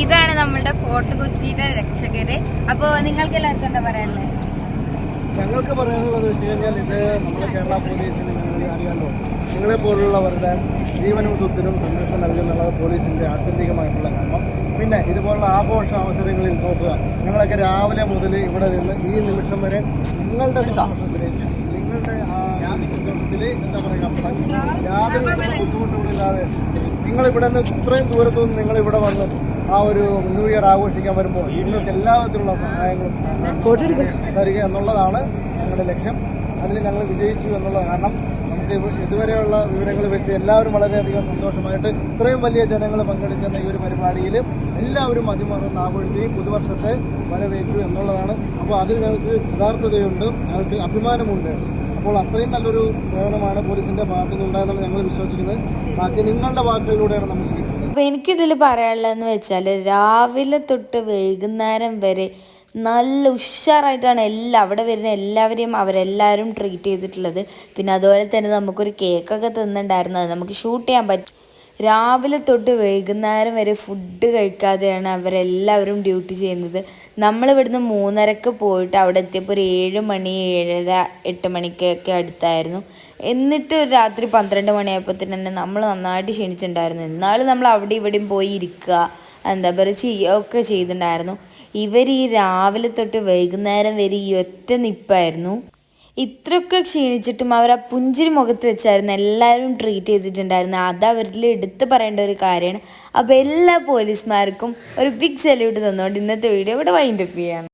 ഇതാണ് നമ്മളുടെ ഫോർട്ട് കൊച്ചിയുടെ രക്ഷകര്. അപ്പൊ നിങ്ങൾക്ക് എല്ലാവർക്കും എന്താ പറയാനുള്ളത് ഞങ്ങൾക്ക് പറയാനുള്ളത് വെച്ച് കഴിഞ്ഞാൽ ഇത് നമ്മുടെ കേരള പോലീസിന് അറിയാമല്ലോ നിങ്ങളെ പോലുള്ളവരുടെ ജീവനും സ്വത്തിനും സംരക്ഷണം നൽകുന്നുള്ളത് പോലീസിന്റെ ആത്യന്തികമായിട്ടുള്ള കർമ്മം. പിന്നെ ഇതുപോലുള്ള ആഘോഷ അവസരങ്ങളിൽ നോക്കുക. ഞങ്ങളൊക്കെ രാവിലെ മുതൽ ഇവിടെ നിന്ന് ഈ നിമിഷം വരെ നിങ്ങളുടെ സന്തോഷത്തിൽ നിങ്ങളുടെ ആ സന്തോഷത്തിൽ എന്താ പറയുക യാതൊരു നിങ്ങൾ ഇവിടെ നിന്ന് ഇത്രയും ദൂരത്തു നിന്ന് നിങ്ങൾ വന്ന് ആ ഒരു ന്യൂ ഇയർ ആഘോഷിക്കാൻ വരുമ്പോൾ നിങ്ങൾക്ക് എല്ലാവിധത്തിലുള്ള സഹായങ്ങളും സഹകരണങ്ങളും തരിക എന്നുള്ളതാണ് ഞങ്ങളുടെ ലക്ഷ്യം. അതിൽ ഞങ്ങൾ വിജയിച്ചു എന്നുള്ള കാരണം നമുക്ക് ഇതുവരെയുള്ള വിവരങ്ങൾ വെച്ച് എല്ലാവരും വളരെയധികം സന്തോഷമായിട്ട് ഇത്രയും വലിയ ജനങ്ങൾ പങ്കെടുക്കുന്ന ഈ ഒരു പരിപാടിയിൽ എല്ലാവരും അതിമറന്ന് ആഘോഷിച്ച് പുതുവർഷത്തെ വരവേറ്റു എന്നുള്ളതാണ്. അപ്പോൾ അതിൽ ഞങ്ങൾക്ക് യഥാർത്ഥതയുണ്ട് ഞങ്ങൾക്ക് അഭിമാനമുണ്ട്. അപ്പോൾ അത്രയും നല്ലൊരു സേവനമാണ് പോലീസിന്റെ ഭാഗത്തു നിന്നുണ്ടായെന്നാണ് ഞങ്ങൾ വിശ്വസിക്കുന്നത്. ബാക്കി നിങ്ങളുടെ വാക്കുകളിലൂടെയാണ് നമുക്ക് കിട്ടുന്നത് അപ്പോൾ എനിക്കിതിൽ പറയാനുള്ളതെന്ന് വെച്ചാൽ രാവിലെ തൊട്ട് വൈകുന്നേരം വരെ നല്ല ഉഷാറായിട്ടാണ് എല്ലാ അവിടെ വരുന്ന എല്ലാവരെയും അവരെല്ലാവരും ട്രീറ്റ് ചെയ്തിട്ടുള്ളത്. പിന്നെ അതുപോലെ തന്നെ നമുക്കൊരു കേക്കൊക്കെ തിന്നിട്ടുണ്ടായിരുന്നു. അത് നമുക്ക് ഷൂട്ട് ചെയ്യാൻ പറ്റും. രാവിലെ തൊട്ട് വൈകുന്നേരം വരെ ഫുഡ് കഴിക്കാതെയാണ് അവരെല്ലാവരും ഡ്യൂട്ടി ചെയ്യുന്നത്. നമ്മൾ ഇവിടുന്ന് മൂന്നരക്ക് പോയിട്ട് അവിടെ എത്തിയപ്പോൾ ഒരു ഏഴ് മണി ഏഴര എട്ട് മണിക്കൊക്കെ അടുത്തായിരുന്നു. എന്നിട്ട് രാത്രി പന്ത്രണ്ട് മണിയായപ്പോൾ തന്നെ നമ്മൾ നന്നായിട്ട് ക്ഷീണിച്ചിട്ടുണ്ടായിരുന്നു. എന്നാലും നമ്മൾ അവിടെ ഇവിടെയും പോയി ഇരിക്കുക എന്താ പറയുക ചെയ്യുകയൊക്കെ ചെയ്തിട്ടുണ്ടായിരുന്നു. ഇവർ ഈ രാവിലെ തൊട്ട് വൈകുന്നേരം വരെ ഈ ഒറ്റ നിപ്പായിരുന്നു. ഇത്രയൊക്കെ ക്ഷീണിച്ചിട്ടും അവർ ആ പുഞ്ചിരി മുഖത്ത് വെച്ചായിരുന്നു എല്ലാവരും ട്രീറ്റ് ചെയ്തിട്ടുണ്ടായിരുന്നു. അത് അവരിൽ എടുത്തു പറയേണ്ട ഒരു കാര്യമാണ്. അപ്പോൾ എല്ലാ പോലീസുമാർക്കും ഒരു ബിഗ് സല്യൂട്ട് തന്നുകൊണ്ട് ഇന്നത്തെ വീഡിയോ ഇവിടെ വൈൻഡപ്പ് ചെയ്യാണ്.